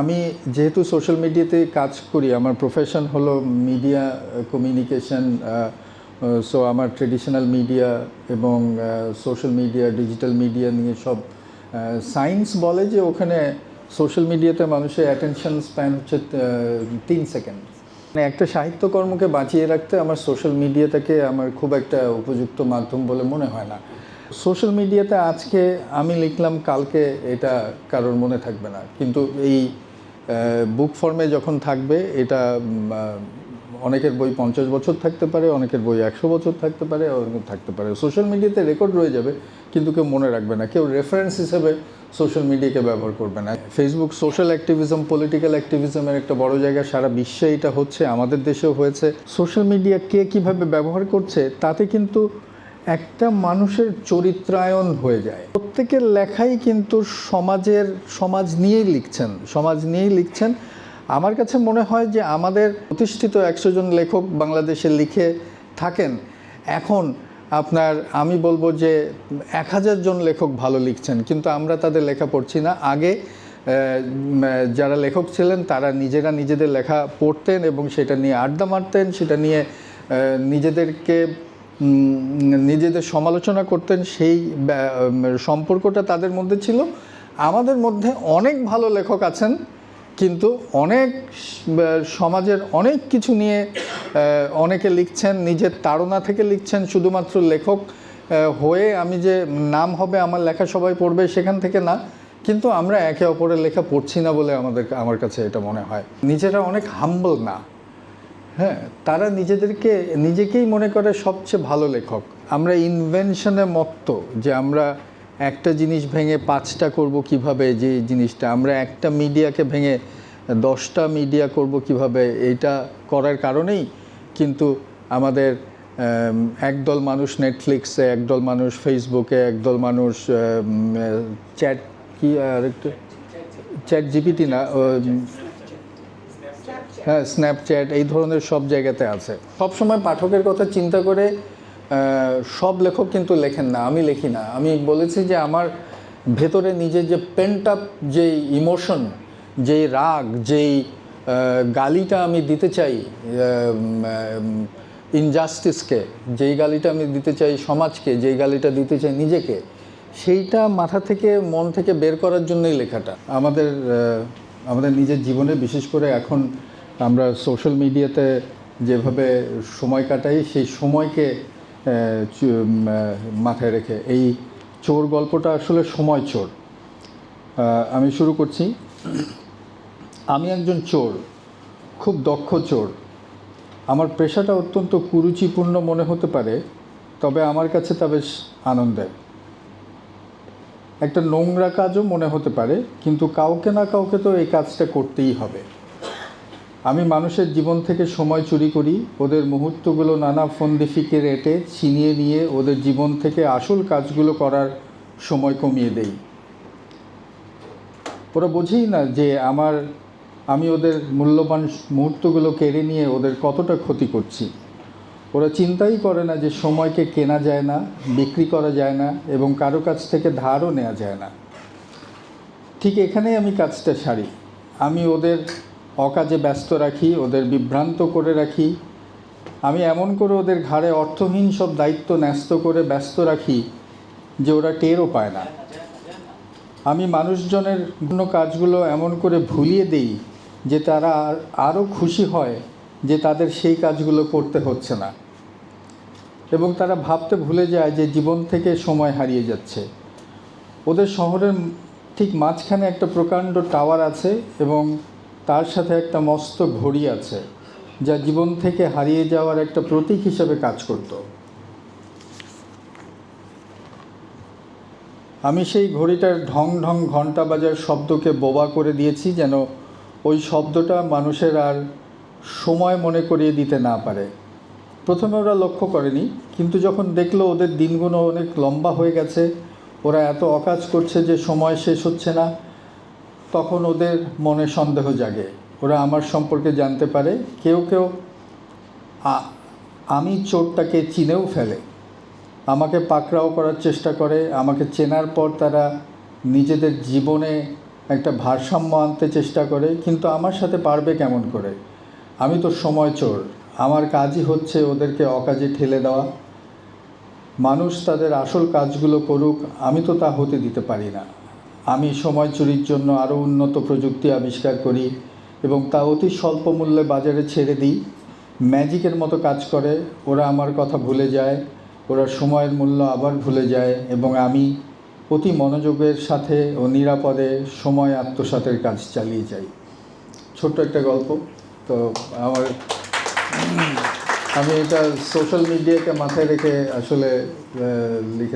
আমি যেহেতু সোশ্যাল মিডিয়াতে কাজ করি, আমার প্রফেশন হলো মিডিয়া কমিউনিকেশন সো আমার ট্রেডিশনাল মিডিয়া এবং সোশ্যাল মিডিয়া ডিজিটাল মিডিয়া নিয়ে সব সায়েন্স বলে যে ওখানে সোশ্যাল মিডিয়াতে মানুষের অ্যাটেনশন স্প্যান হচ্ছে তিন সেকেন্ড মানে একটা সাহিত্যকর্মকে বাঁচিয়ে রাখতে আমার সোশ্যাল মিডিয়াটাকে আমার খুব একটা উপযুক্ত মাধ্যম বলে মনে হয় না। সোশ্যাল মিডিয়াতে আজকে আমি লিখলাম, কালকে এটা কারোর মনে থাকবে না। কিন্তু এই বুক ফর্মে যখন থাকবে, এটা অনেকের বই পঞ্চাশ বছর থাকতে পারে, অনেকের বই একশো বছর থাকতে পারে থাকতে পারে। সোশ্যাল মিডিয়াতে রেকর্ড রয়ে যাবে, কিন্তু কেউ মনে রাখবে না। কেউ রেফারেন্স হিসেবে সোশ্যাল মিডিয়াকে ব্যবহার করবে না। ফেসবুক সোশ্যাল অ্যাক্টিভিজম পলিটিক্যাল অ্যাক্টিভিজমের একটা বড় জায়গা সারা বিশ্বে এটা হচ্ছে, আমাদের দেশেও হয়েছে। সোশ্যাল মিডিয়া কে কীভাবে ব্যবহার করছে, তাতে কিন্তু একটা মানুষের চরিত্রায়ন হয়ে যায়। প্রত্যেকের লেখাই কিন্তু সমাজের, সমাজ নিয়েই লিখছেন, সমাজ নিয়েই লিখছেন। আমার কাছে মনে হয় যে আমাদের প্রতিষ্ঠিত একশো জন লেখক বাংলাদেশে লিখে থাকেন। এখন আপনার, আমি বলব যে এক হাজার জন লেখক ভালো লিখছেন, কিন্তু আমরা তাদের লেখা পড়ছি না। আগে যারা লেখক ছিলেন, তারা নিজেরা নিজেদের লেখা পড়তেন এবং সেটা নিয়ে আড্ডা মারতেন, সেটা নিয়ে নিজেদেরকে নিজেদের সমালোচনা করতেন, সেই সম্পর্কটা তাদের মধ্যে ছিল। আমাদের মধ্যে অনেক ভালো লেখক আছেন, কিন্তু অনেক সমাজের অনেক কিছু নিয়ে অনেকে লিখছেন, নিজের তাড়না থেকে লিখছেন, শুধুমাত্র লেখক হয়ে আমি যে নাম হবে আমার লেখা সবাই পড়বে সেখান থেকে না, কিন্তু আমরা একে অপরের লেখা পড়ছি না বলে আমাদের, আমার কাছে এটা মনে হয়। নিজেরা অনেক হাম্বল না। হ্যাঁ তারা নিজেদেরকে নিজেকেই মনে করে সবচেয়ে ভালো লেখক। আমরা ইনভেনশনে মত্ত যে আমরা একটা জিনিস ভেঙে পাঁচটা করব কীভাবে যে জিনিসটা আমরা একটা মিডিয়াকে ভেঙে দশটা মিডিয়া করব কীভাবে এটা করার কারণেই কিন্তু আমাদের একদল মানুষ নেটফ্লিক্সে একদল মানুষ ফেসবুকে একদল মানুষ চ্যাট কি আর একটু চ্যাট জিপিটি না? হ্যাঁ স্ন্যাপচ্যাট এই ধরনের সব জায়গাতে আছে। সবসময় পাঠকের কথা চিন্তা করে সব লেখক কিন্তু লেখেন না, আমি লিখি না। আমি বলেছি যে আমার ভেতরে নিজের যে পেন্ট আপ যেই ইমোশন যেই রাগ, যেই গালিটা আমি দিতে চাই ইনজাস্টিসকে যেই গালিটা আমি দিতে চাই সমাজকে, যেই গালিটা দিতে চাই নিজেকে, সেইটা মাথা থেকে, মন থেকে বের করার জন্যই লেখাটা। আমাদের আমাদের নিজের জীবনে, বিশেষ করে এখন আমরা সোশ্যাল মিডিয়াতে যেভাবে সময় কাটাই, সেই সময়কে মাথায় রেখে। এই চোর গল্পটা আসলে সময় চোর। আমি শুরু করছি। আমি একজন চোর, খুব দক্ষ চোর। আমার পেশাটা অত্যন্ত কুরুচিপূর্ণ মনে হতে পারে, তবে আমার কাছে তা বেশ আনন্দের। একটা নোংরা কাজও মনে হতে পারে, কিন্তু কাউকে না কাউকে তো এই কাজটা করতেই হবে। আমি মানুষের জীবন থেকে সময় চুরি করি, ওদের মুহূর্তগুলো নানা ফন্দিফিকে রেটে ছিনিয়ে নিয়ে ওদের জীবন থেকে আসল কাজগুলো করার সময় কমিয়ে দেই। ওরা বোঝেই না যে আমার, আমি ওদের মূল্যবান মুহূর্তগুলো কেড়ে নিয়ে ওদের কতটা ক্ষতি করছি। ওরা চিন্তাই করে না যে সময়কে কেনা যায় না, বিক্রি করা যায় না এবং কারও কাছ থেকে ধারও নেওয়া যায় না। ঠিক এখানেই আমি কাজটা সারি। আমি ওদের অকাজে ব্যস্ত রাখি, ওদের বিভ্রান্ত করে রাখি। আমি এমন করে ওদের ঘাড়ে অর্থহীন সব দায়িত্ব ন্যস্ত করে ব্যস্ত রাখি যে ওরা টেরও পায় না। আমি মানুষজনের অন্য কাজগুলো এমন করে ভুলিয়ে দেই যে তারা আরও খুশি হয় যে তাদের সেই কাজগুলো করতে হচ্ছে না। এবং তারা ভাবতে ভুলে যায় যে জীবন থেকে সময় হারিয়ে যাচ্ছে। ওদের শহরের ঠিক মাঝখানে একটা প্রকাণ্ড টাওয়ার আছে এবং তার সাথে একটা মস্ত ঘড়ি আছে, যা জীবন থেকে হারিয়ে যাওয়ার একটা প্রতীক হিসেবে কাজ করতো। আমি সেই ঘড়িটার ঢং ঢং ঘণ্টা বাজার শব্দকে বোবা করে দিয়েছি যেন ওই শব্দটা মানুষের আর সময় মনে করিয়ে দিতে না পারে। প্রথমে ওরা লক্ষ্য করেনি, কিন্তু যখন দেখল ওদের দিনগুলো অনেক লম্বা হয়ে গেছে, ওরা এত অকাজ করছে যে সময় শেষ হচ্ছে না তখন ওদের মনে সন্দেহ জাগে। ওরা আমার সম্পর্কে জানতে পারে, কেউ কেউ আমি চোরটাকে চিনেও ফেলে। আমাকে পাকড়াও করার চেষ্টা করে, আমাকে চেনার পর তারা নিজেদের জীবনে একটা ভারসাম্য আনতে চেষ্টা করে, কিন্তু আমার সাথে পারবে কেমন করে? আমি তো সময় চোর। আমার কাজই হচ্ছে ওদেরকে অকাজে ঠেলে দেওয়া। মানুষ তাদের আসল কাজগুলো করুক, আমি তো তা হতে দিতে পারি না। আমি সময় চুরির জন্য আরও উন্নত প্রযুক্তি আবিষ্কার করি এবং তা অতি স্বল্প মূল্যে বাজারে ছেড়ে দিই। ম্যাজিকের মতো কাজ করে, ওরা আমার কথা ভুলে যায়, ওরা সময়ের মূল্য আবার ভুলে যায় এবং আমি অতি মনোযোগের সাথে ও নিরাপদে সময় আত্মসাতের কাজ চালিয়ে যাই। ছোট্ট একটা গল্প, তো আমার আমি এটা সোশ্যাল মিডিয়াকে মাথায় রেখে আসলে লিখে